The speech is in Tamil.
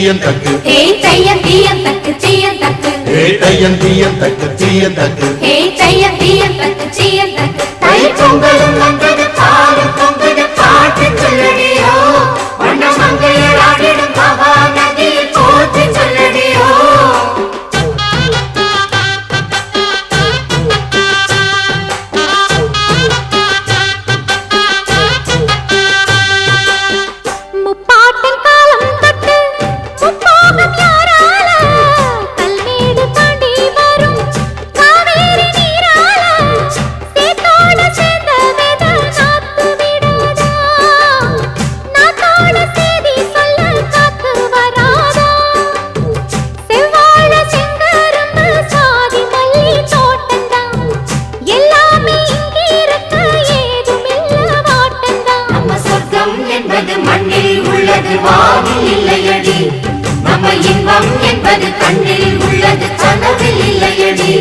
சீயம் தக்கு. ஏய் தையம் தீயம் தக்கு சீயம் தக்கு. ஏ தையம் தீயம் தக்கு சீயம் தக்கு. ஏய் தையம் தீயம் தக்கு சீயம் தக்கு. தை பொங்கல் என்பது கண்ணில் உள்ளது கனவில் இல்லையடி.